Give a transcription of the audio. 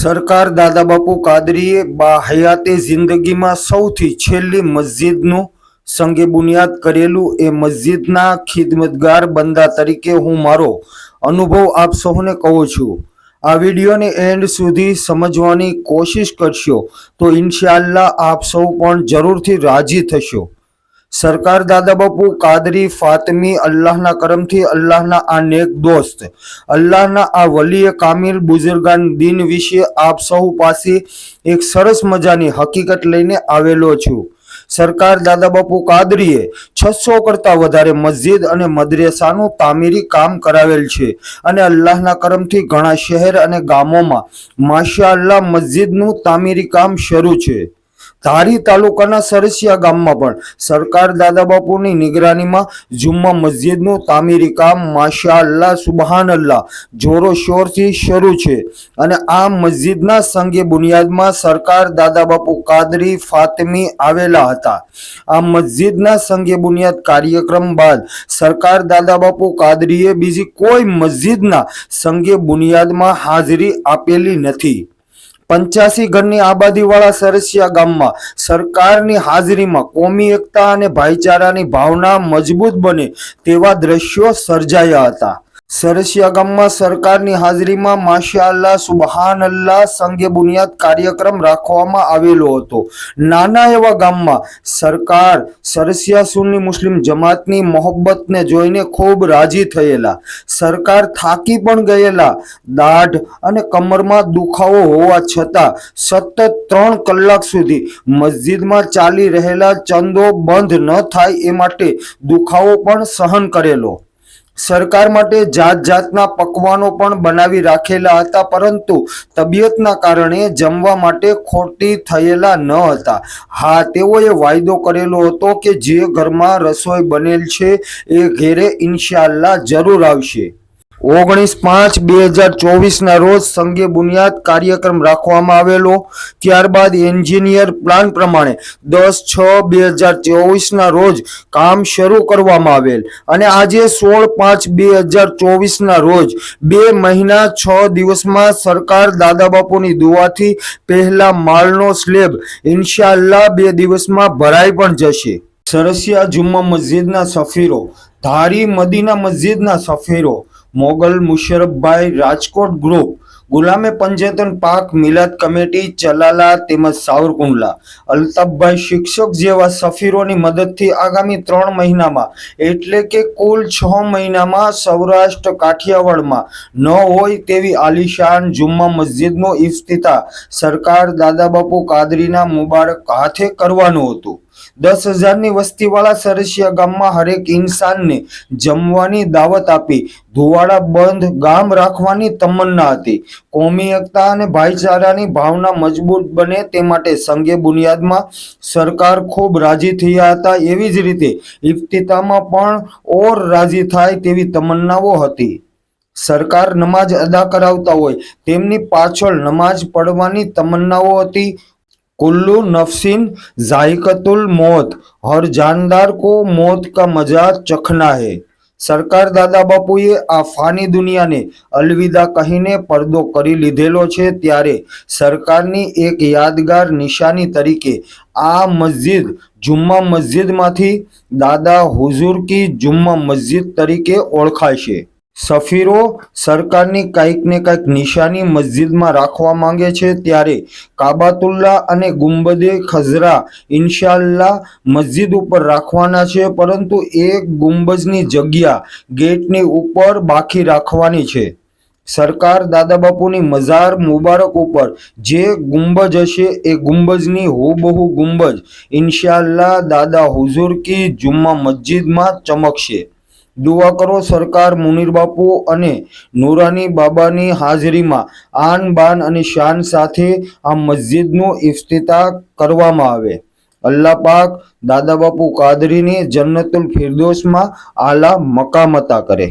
સરકાર દાદા બાપુ કાદરીએ બાહયાતે જિંદગીમાં સૌથી છેલ્લી મસ્જિદનું સંગે બુનિયાદ કરેલું. એ મસ્જિદના ખિદમતગાર બંદા તરીકે હું મારો અનુભવ આપ સૌને કહું છું. આ વિડીયોને એન્ડ સુધી સમજવાની કોશિશ કરશો તો ઇન્શાઅલ્લાહ આપ સૌ પણ જરૂરથી રાજી થશો. સરકાર દાદા બાપુ કાદરી ફાતમી અલ્લાહના કરમથી અલ્લાહના આ નેક દોસ્ત, અલ્લાહના આ વલીએ કામિલ બુઝુર્ગાન દિન વિશે આપ સૌ પાસે એક સરસ મજાની હકીકત લઈને આવેલો છું. સરકાર દાદા બાપુ કાદરીએ છસો કરતા વધારે મસ્જિદ અને મદરેસાનું તામીરી કામ કરાવેલ છે અને અલ્લાહના કરમથી ઘણા શહેર અને ગામોમાં માશા અલ્લાહ મસ્જિદનું તામીરી કામ શરૂ છે. ધારી તાલુકાના સરસિયા ગામમાં પણ સરકાર દાદા બાપુની નિગરાનીમાં જુમ્મા મસ્જિદનું તામીરી કામ માશા અલ્લાહ સુબહાન અલ્લાહ જોરો શરૂ છે. અને આ મસ્જિદના સંગે બુનિયાદમાં સરકાર દાદા બાપુ કાદરી, ફાતમી આવેલા હતા. આ મસ્જિદના સંગે બુનિયાદ કાર્યક્રમ બાદ સરકાર દાદા બાપુ કાદરીએ બીજી કોઈ મસ્જિદના સંગે બુનિયાદમાં હાજરી આપેલી નથી. પંચ્યાસી ઘરની આબાદીવાળા સરસિયા ગામમાં સરકારની હાજરીમાં કોમી એકતા અને ભાઈચારાની ભાવના મજબૂત બને તેવા દ્રશ્યો સર્જાયા હતા. સરસિયા ગામમાં સરકારની હાજરીમાં માશાલ્લા સુબહાન અલ્લાહ સંઘે બુનિયાદ કાર્યક્રમ રાખવામાં આવેલો હતો. નાના એવા ગામમાં સરકાર, સરસિયા સુન્ની મુસ્લિમ જમાતની મોહબ્બતને જોઈને ખૂબ રાજી થયેલા. સરકાર થાકી પણ ગયેલા. દાઢ અને કમરમાં દુખાવો હોવા છતાં સતત ત્રણ કલાક સુધી મસ્જિદમાં ચાલી રહેલા ચંદો બંધ ન થાય એ માટે દુખાવો પણ સહન કરેલો. સરકાર માટે જાત જાતના પકવાનો પણ બનાવી રાખેલા હતા, પરંતુ તબિયતના કારણે જમવા માટે ખોટી થયેલા ન હતા. હા, તેઓએ વાયદો કરેલો હતો કે જે ઘરમાં રસોઈ બનેલ છે, એ ઘેરે ઇન્શાઅલ્લાહ જરૂર આવશે. ઓગણીસ પાંચ બે હજાર ચોવીસના રોજ સંઘે બુનિયાદ કાર્યક્રમ રાખવામાં આવેલો. ત્યારબાદ એન્જિનિયર પ્લાન પ્રમાણે દસ છ બે હજાર ચોવીસના રોજ કામ શરૂ કરવામાં આવેલ. અને આજે સોળ પાંચ બે હજાર ચોવીસના રોજ બે મહિના છ દિવસમાં સરકાર દાદાબાપુની દુવાથી પહેલા માલનો સ્લેબ ઇન્શાઅલ્લાહ બે દિવસમાં ભરાઈ પણ જશે. સરસિયા જુમ્મા મસ્જિદના સફીરો, ધારી મદીના મસ્જિદના સફીરો મોગલ મુશરફભાઈ રાજકોટ ગ્રુપ ગુલામે પંજેતન પાક મિલાદ કમિટી ચલાલા તેમજ સાવરકુંડલા અલ્તાફભાઈ શિક્ષક જેવા સફીરોની મદદથી આગામી ત્રણ મહિનામાં, એટલે કે કુલ છ મહિનામાં સૌરાષ્ટ્ર કાઠિયાવાડમાં, ન હોય તેવી આલિશાન જુમ્મા મસ્જિદનો ઇફ્તિતા સરકાર દાદા બાપુ કાદરીના મુબારક હાથે કરવાનું હતું. દસ હજારની વસ્તીવાળા સરસિયા ગામમાં હરેક ઇન્સાનને જમવાની દાવત આપી, ધુવાડા બંધ ગામ રાખવાની તમન્ના હતી. કોમી એકતા અને ભાઈચારાની ભાવના મજબૂત બને તે માટે સંગે બુનિયાદમાં સરકાર ખૂબ રાજી થયા હતા એવી જ રીતે ઇફ્તિતામાં પણ ઓર રાજી થાય તેવી તમન્નાઓ હતી સરકાર નમાજ અદા કરાવતા હોય તેમની પાછળ નમાજ પડવાની તમન્નાઓ હતી कुल्लू नफसिन जायकतुल मौत हर जानदार को मौत का मजा चखना है સરકાર દાદા બાપુએ આ ફાની દુનિયાને અલવિદા કહીને પડદો કરી લીધેલો છે ત્યારે સરકારની એક યાદગાર નિશાની તરીકે આ મસ્જિદ જુમ્મા મસ્જિદમાંથી દાદા હુઝુર કી જુમ્મા મસ્જિદ તરીકે ઓળખાશે સફીરો સરકારની કાંઈક ને કાંઈક નિશાની મસ્જિદમાં રાખવા માંગે છે ત્યારે કાબાતુલ્લા અને ગુંબદે ખઝરા ઇન્શાલ્લા મસ્જિદ ઉપર રાખવાના છે, પરંતુ એક ગુંબજની જગ્યા ગેટની ઉપર બાકી રાખવાની છે. સરકાર દાદા બાપુની મઝાર મુબારક ઉપર જે ગુંબજ હશે એ ગુંબજની હુબહુ ગુંબજ ઇન્શાલ્લા દાદા હુઝુર કી જુમ્મા મસ્જિદમાં ચમકશે. દુઆ કરો સરકાર મુનીર બાપુ અને નુરાની બાબાની હાજરીમાં આન બાન અને શાન સાથે આ મસ્જિદનું ઇફ્તિતા કરવામાં આવે. અલ્લાહ પાક દાદા બાપુ કાદરીને જન્નતુલ ફિરદોસમાં આલા મકામતા કરે.